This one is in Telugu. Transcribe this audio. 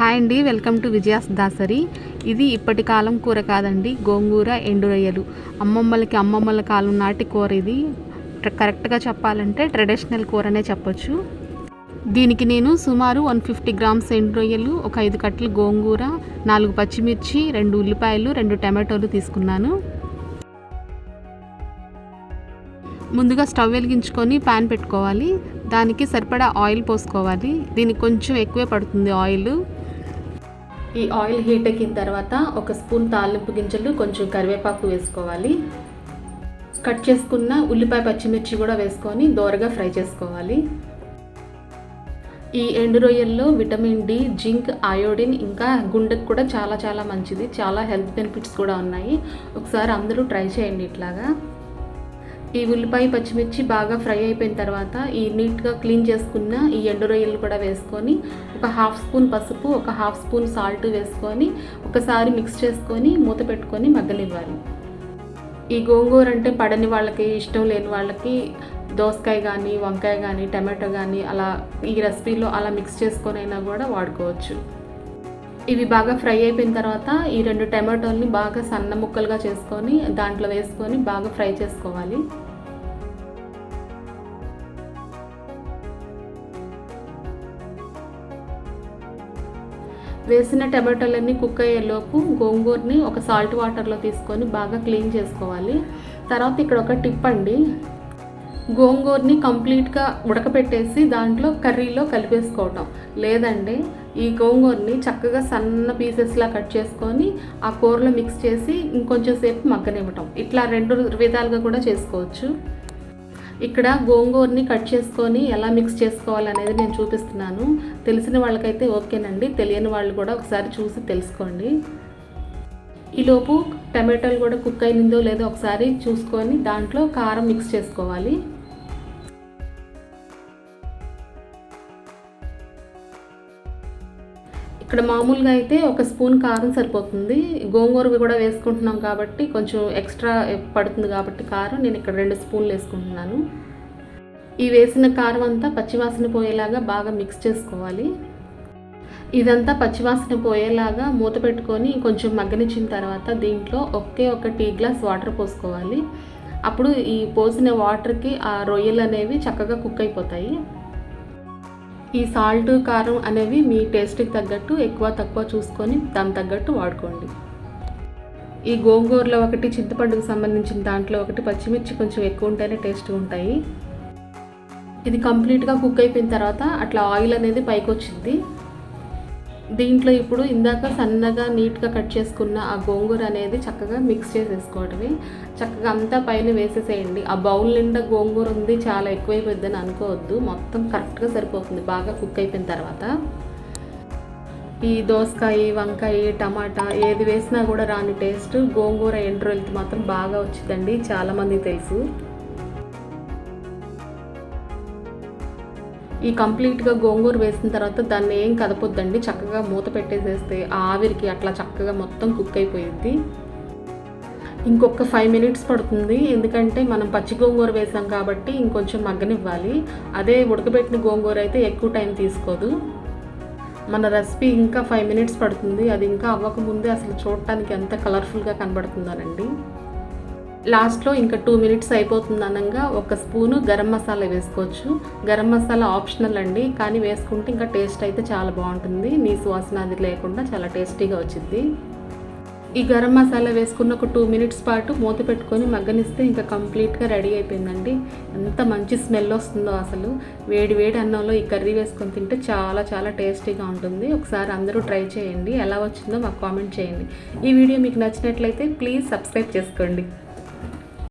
హాయ్ అండి వెల్కమ్ టు విజయాస్ దాసరి. ఇది ఇప్పటి కాలం కూర కాదండి గోంగూర ఎండు రొయ్యలు అమ్మమ్మలకి అమ్మమ్మల కాలం నాటి కూర ఇది. కరెక్ట్గా చెప్పాలంటే ట్రెడిషనల్ కూరనే చెప్పొచ్చు. దీనికి నేను సుమారు వన్ ఫిఫ్టీ గ్రామ్స్ ఎండు రొయ్యలు ఒక ఐదు కట్టలు గోంగూర నాలుగు పచ్చిమిర్చి రెండు ఉల్లిపాయలు రెండు టమాటోలు తీసుకున్నాను. ముందుగా స్టవ్ వెలిగించుకొని ప్యాన్ పెట్టుకోవాలి. దానికి సరిపడా ఆయిల్ పోసుకోవాలి. దీనికి కొంచెం ఎక్కువే పడుతుంది ఆయిల్. ఈ ఆయిల్ హీట్ ఎక్కిన తర్వాత ఒక స్పూన్ తాలింపు గింజలు కొంచెం కరివేపాకు వేసుకోవాలి. కట్ చేసుకున్న ఉల్లిపాయ పచ్చిమిర్చి కూడా వేసుకొని దోరగా ఫ్రై చేసుకోవాలి. ఈ ఎండు రొయ్యల్లో విటమిన్ డి జింక్ అయోడిన్ ఇంకా గుండెకు కూడా చాలా చాలా మంచిది. చాలా హెల్త్ బెనిఫిట్స్ కూడా ఉన్నాయి. ఒకసారి అందరూ ట్రై చేయండి ఇట్లాగా. ఈ ఉల్లిపాయ పచ్చిమిర్చి బాగా ఫ్రై అయిపోయిన తర్వాత ఈ నీట్గా క్లీన్ చేసుకున్న ఈ ఎండు రొయ్యలు కూడా వేసుకొని ఒక హాఫ్ స్పూన్ పసుపు ఒక హాఫ్ స్పూన్ సాల్ట్ వేసుకొని ఒకసారి మిక్స్ చేసుకొని మూత పెట్టుకొని మగ్గనివ్వాలి. ఈ గోంగూర అంటే పడని వాళ్ళకి ఇష్టం లేని వాళ్ళకి దోసకాయ కానీ వంకాయ కానీ టమాటో కానీ అలా ఈ రెసిపీలో అలా మిక్స్ చేసుకొని అయినా కూడా వాడుకోవచ్చు. ఇవి బాగా ఫ్రై అయిపోయిన తర్వాత ఈ రెండు టమాటోల్ని బాగా సన్న ముక్కలుగా చేసుకొని దాంట్లో వేసుకొని బాగా ఫ్రై చేసుకోవాలి. వేసిన టమాటోలన్నీ కుక్ అయ్యేలోపు గోంగూరని ఒక సాల్ట్ వాటర్లో తీసుకొని బాగా క్లీన్ చేసుకోవాలి. తర్వాత ఇక్కడ ఒక టిప్ అండి. గోంగూరని కంప్లీట్గా ఉడకపెట్టేసి దాంట్లో కర్రీలో కలిపేసుకోవటం. లేదంటే ఈ గోంగూరని చక్కగా సన్న పీసెస్లా కట్ చేసుకొని ఆ కూరలో మిక్స్ చేసి ఇంకొంచెం సేపు మగ్గనివ్వటం. ఇట్లా రెండు విధాలుగా కూడా చేసుకోవచ్చు. ఇక్కడ గోంగూరని కట్ చేసుకొని ఎలా మిక్స్ చేసుకోవాలనేది నేను చూపిస్తున్నాను. తెలిసిన వాళ్ళకైతే ఓకేనండి. తెలియని వాళ్ళు కూడా ఒకసారి చూసి తెలుసుకోండి. ఈలోపు టమాటోలు కూడా కుక్ అయిందో లేదో ఒకసారి చూసుకొని దాంట్లో కారం మిక్స్ చేసుకోవాలి. ఇక్కడ మామూలుగా అయితే ఒక స్పూన్ కారం సరిపోతుంది. గోంగూర కూడా వేసుకుంటున్నాం కాబట్టి కొంచెం ఎక్స్ట్రా పడుతుంది కాబట్టి కారం నేను ఇక్కడ రెండు స్పూన్లు వేసుకుంటున్నాను. ఈ వేసిన కారం అంతా పచ్చివాసన పోయేలాగా బాగా మిక్స్ చేసుకోవాలి. ఇదంతా పచ్చివాసన పోయేలాగా మూత పెట్టుకొని కొంచెం మగ్గనిచ్చిన తర్వాత దీంట్లో ఒకే ఒక టీ గ్లాస్ వాటర్ పోసుకోవాలి. అప్పుడు ఈ పోసిన వాటర్కి ఆ రొయ్యలు అనేవి చక్కగా కుక్ అయిపోతాయి. ఈ సాల్ట్ కారం అనేవి మీ టేస్ట్కి తగ్గట్టు ఎక్కువ తక్కువ చూసుకొని దాని తగ్గట్టు వాడుకోండి. ఈ గోంగూరలో ఒకటి చింతపండుకు సంబంధించిన దాంట్లో ఒకటి పచ్చిమిర్చి కొంచెం ఎక్కువ ఉంటేనే టేస్ట్ ఉంటాయి. ఇది కంప్లీట్గా కుక్ అయిపోయిన తర్వాత అట్లా ఆయిల్ అనేది పైకి వచ్చింది దీంట్లో ఇప్పుడు ఇందాక సన్నగా నీట్గా కట్ చేసుకున్న ఆ గోంగూర అనేది చక్కగా మిక్స్ చేసేసుకోవడమే చక్కగా అంతా పైన వేసేసేయండి. ఆ బౌల్ నిండా గోంగూర ఉంది చాలా ఎక్కువైపోద్దని అనుకోవద్దు. మొత్తం కరెక్ట్గా సరిపోతుంది. బాగా కుక్ అయిపోయిన తర్వాత. ఈ దోసకాయ వంకాయ టమాటా ఏది వేసినా కూడా రాని టేస్ట్ గోంగూర ఎండు మాత్రం బాగా వచ్చిందండి. చాలామందికి తెలుసు. ఈ కంప్లీట్గా గోంగూర వేసిన తర్వాత దాన్ని ఏం కదపొద్దండి? చక్కగా మూత పెట్టేసేస్తే ఆ ఆవిరికి అట్లా చక్కగా మొత్తం కుక్ అయిపోయింది ఇంకొక ఫైవ్ మినిట్స్ పడుతుంది. ఎందుకంటే మనం పచ్చి గోంగూర వేసాం కాబట్టి ఇంకొంచెం మగ్గనివ్వాలి. అదే ఉడకబెట్టిన గోంగూర అయితే ఎక్కువ టైం తీసుకోదు. మన రెసిపీ ఇంకా ఫైవ్ మినిట్స్ పడుతుంది. అది ఇంకా అవ్వకముందే అసలు చూడటానికి ఎంత కలర్ఫుల్గా కనబడుతుందోనండి లాస్ట్లో ఇంకా టూ మినిట్స్ అయిపోతుంది అనగా ఒక స్పూను గరం మసాలా వేసుకోవచ్చు. గరం మసాలా ఆప్షనల్ అండి కానీ వేసుకుంటే ఇంకా టేస్ట్ అయితే చాలా బాగుంటుంది. నీ సువాసన అది లేకుండా చాలా టేస్టీగా వచ్చింది ఈ గరం మసాలా వేసుకున్న ఒక టూ మినిట్స్ పాటు మూత పెట్టుకొని మగ్గనిస్తే ఇంకా కంప్లీట్గా రెడీ అయిపోయిందండి. ఎంత మంచి స్మెల్ వస్తుందో అసలు. వేడి వేడి అన్నంలో ఈ కర్రీ వేసుకొని తింటే చాలా చాలా టేస్టీగా ఉంటుంది. ఒకసారి అందరూ ట్రై చేయండి. ఎలా వచ్చిందో మాకు కామెంట్ చేయండి. ఈ వీడియో మీకు నచ్చినట్లయితే ప్లీజ్ సబ్స్క్రైబ్ చేసుకోండి.